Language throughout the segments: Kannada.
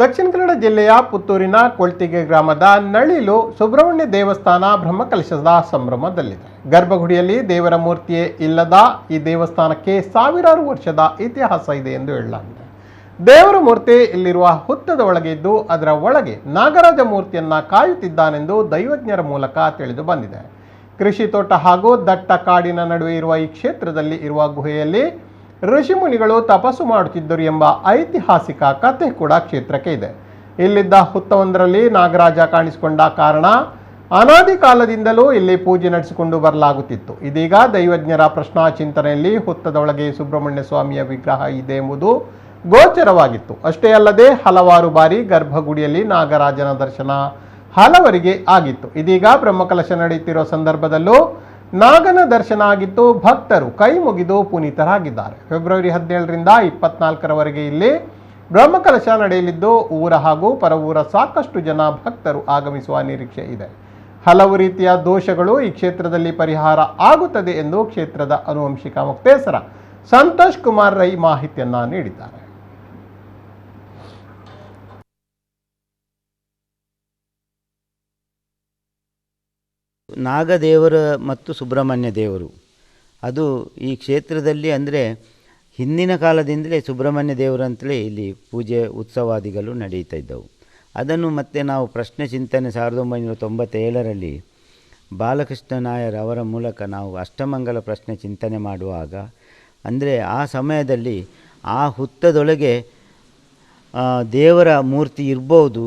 ದಕ್ಷಿಣ ಕನ್ನಡ ಜಿಲ್ಲೆಯ ಪುತ್ತೂರಿನ ಕೊಳ್ತಿಗೆ ಗ್ರಾಮದ ನಳಿಲು ಸುಬ್ರಹ್ಮಣ್ಯ ದೇವಸ್ಥಾನ ಬ್ರಹ್ಮಕಲಶದ ಸಂಭ್ರಮದಲ್ಲಿದೆ. ಗರ್ಭಗುಡಿಯಲ್ಲಿ ದೇವರ ಮೂರ್ತಿಯೇ ಇಲ್ಲದ ಈ ದೇವಸ್ಥಾನಕ್ಕೆ ಸಾವಿರಾರು ವರ್ಷದ ಇತಿಹಾಸ ಇದೆ ಎಂದು ಹೇಳಲಾಗಿದೆ. ದೇವರ ಮೂರ್ತಿ ಇಲ್ಲಿರುವ ಹುತ್ತದ ಒಳಗೆ ಇದ್ದು ಅದರ ಒಳಗೆ ನಾಗರಾಜ ಮೂರ್ತಿಯನ್ನ ಕಾಯುತ್ತಿದ್ದಾನೆಂದು ದೈವಜ್ಞರ ಮೂಲಕ ತಿಳಿದು ಬಂದಿದೆ. ಕೃಷಿ ತೋಟ ಹಾಗೂ ದಟ್ಟ ಕಾಡಿನ ನಡುವೆ ಇರುವ ಈ ಕ್ಷೇತ್ರದಲ್ಲಿ ಇರುವ ಗುಹೆಯಲ್ಲಿ ಋಷಿಮುನಿಗಳು ತಪಸ್ಸು ಮಾಡುತ್ತಿದ್ದರು ಎಂಬ ಐತಿಹಾಸಿಕ ಕಥೆ ಕೂಡ ಕ್ಷೇತ್ರಕ್ಕೆ ಇದೆ. ಇಲ್ಲಿದ್ದ ಹುತ್ತವೊಂದರಲ್ಲಿ ನಾಗರಾಜ ಕಾಣಿಸಿಕೊಂಡ ಕಾರಣ ಅನಾದಿ ಕಾಲದಿಂದಲೂ ಇಲ್ಲಿ ಪೂಜೆ ನಡೆಸಿಕೊಂಡು ಬರಲಾಗುತ್ತಿತ್ತು. ಇದೀಗ ದೈವಜ್ಞರ ಪ್ರಶ್ನಾ ಚಿಂತನೆಯಲ್ಲಿ ಹುತ್ತದೊಳಗೆ ಸುಬ್ರಹ್ಮಣ್ಯ ಸ್ವಾಮಿಯ ವಿಗ್ರಹ ಇದೆ ಎಂಬುದು ಗೋಚರವಾಗಿತ್ತು. ಅಷ್ಟೇ ಅಲ್ಲದೆ ಹಲವಾರು ಬಾರಿ ಗರ್ಭಗುಡಿಯಲ್ಲಿ ನಾಗರಾಜನ ದರ್ಶನ ಹಲವರಿಗೆ ಆಗಿತ್ತು. ಇದೀಗ ಬ್ರಹ್ಮಕಲಶ ನಡೆಯುತ್ತಿರುವ ಸಂದರ್ಭದಲ್ಲೂ ನಾಗನ ದರ್ಶನ ಆಗಿದ್ದು ಭಕ್ತರು ಕೈ ಮುಗಿದು ಪುನೀತರಾಗಿದ್ದಾರೆ. ಫೆಬ್ರವರಿ ಹದಿನೇಳರಿಂದ ಇಪ್ಪತ್ನಾಲ್ಕರವರೆಗೆ ಇಲ್ಲಿ ಬ್ರಹ್ಮಕಲಶ ನಡೆಯಲಿದ್ದು, ಊರ ಹಾಗೂ ಪರವೂರ ಸಾಕಷ್ಟು ಜನ ಭಕ್ತರು ಆಗಮಿಸುವ ನಿರೀಕ್ಷೆ ಇದೆ. ಹಲವು ರೀತಿಯ ದೋಷಗಳು ಈ ಕ್ಷೇತ್ರದಲ್ಲಿ ಪರಿಹಾರ ಆಗುತ್ತದೆ ಎಂದು ಕ್ಷೇತ್ರದ ಅನುವಂಶಿಕ ಮುಕ್ತೇಸರ ಸಂತೋಷ್ ಕುಮಾರ್ ರೈ ಮಾಹಿತಿಯನ್ನ ನೀಡಿದ್ದಾರೆ. ನಾಗದೇವರ ಮತ್ತು ಸುಬ್ರಹ್ಮಣ್ಯ ದೇವರು. ಅದು ಈ ಕ್ಷೇತ್ರದಲ್ಲಿ ಅಂದರೆ ಹಿಂದಿನ ಕಾಲದಿಂದಲೇ ಸುಬ್ರಹ್ಮಣ್ಯ ದೇವರು ಅಂತಲೇ ಇಲ್ಲಿ ಪೂಜೆ ಉತ್ಸವಾದಿಗಳು ನಡೀತಾ ಇದ್ದವು. ಅದನ್ನು ಮತ್ತೆ ನಾವು ಪ್ರಶ್ನೆ ಚಿಂತನೆ ಸಾವಿರದ ಒಂಬೈನೂರ ತೊಂಬತ್ತೇಳರಲ್ಲಿ ಬಾಲಕೃಷ್ಣ ನಾಯರ್ ಅವರ ಮೂಲಕ ನಾವು ಅಷ್ಟಮಂಗಲ ಪ್ರಶ್ನೆ ಚಿಂತನೆ ಮಾಡುವಾಗ, ಅಂದರೆ ಆ ಸಮಯದಲ್ಲಿ ಆ ಹುತ್ತದೊಳಗೆ ದೇವರ ಮೂರ್ತಿ ಇರ್ಬೋದು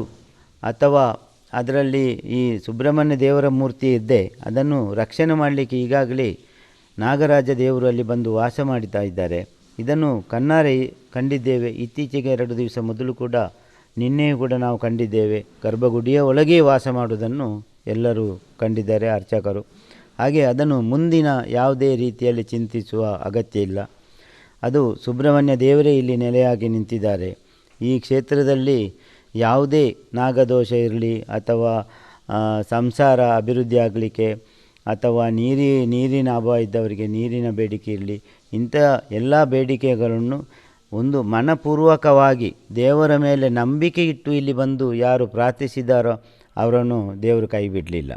ಅಥವಾ ಅದರಲ್ಲಿ ಈ ಸುಬ್ರಹ್ಮಣ್ಯ ದೇವರ ಮೂರ್ತಿ ಇದ್ದೆ ಅದನ್ನು ರಕ್ಷಣೆ ಮಾಡಲಿಕ್ಕೆ ಈಗಾಗಲೇ ನಾಗರಾಜ ದೇವರು ಅಲ್ಲಿ ಬಂದು ವಾಸ ಮಾಡುತ್ತಾ ಇದ್ದಾರೆ. ಇದನ್ನು ಕಣ್ಣಾರೆ ಕಂಡಿದ್ದೇವೆ. ಇತ್ತೀಚೆಗೆ ಎರಡು ದಿವಸ ಮೊದಲು ಕೂಡ ನಿನ್ನೆಯೂ ಕೂಡ ನಾವು ಕಂಡಿದ್ದೇವೆ. ಗರ್ಭಗುಡಿಯ ಒಳಗೆ ವಾಸ ಮಾಡುವುದನ್ನು ಎಲ್ಲರೂ ಕಂಡಿದ್ದಾರೆ ಅರ್ಚಕರು. ಹಾಗೆ ಅದನ್ನು ಮುಂದಿನ ಯಾವುದೇ ರೀತಿಯಲ್ಲಿ ಚಿಂತಿಸುವ ಅಗತ್ಯ ಇಲ್ಲ. ಅದು ಸುಬ್ರಹ್ಮಣ್ಯ ದೇವರೇ ಇಲ್ಲಿ ನೆಲೆಯಾಗಿ ನಿಂತಿದ್ದಾರೆ. ಈ ಕ್ಷೇತ್ರದಲ್ಲಿ ಯಾವುದೇ ನಾಗದೋಷ ಇರಲಿ ಅಥವಾ ಸಂಸಾರ ಅಭಿವೃದ್ಧಿ ಆಗಲಿಕ್ಕೆ ಅಥವಾ ನೀರಿ, ನೀರಿನ ಅಭಾವ ಇದ್ದವರಿಗೆ ನೀರಿನ ಬೇಡಿಕೆ ಇರಲಿ, ಇಂಥ ಎಲ್ಲ ಬೇಡಿಕೆಗಳನ್ನು ಒಂದು ಮನಪೂರ್ವಕವಾಗಿ ದೇವರ ಮೇಲೆ ನಂಬಿಕೆ ಇಟ್ಟು ಇಲ್ಲಿ ಬಂದು ಯಾರು ಪ್ರಾರ್ಥಿಸಿದಾರೋ ಅವರನ್ನು ದೇವರು ಕೈ ಬಿಡಲಿಲ್ಲ.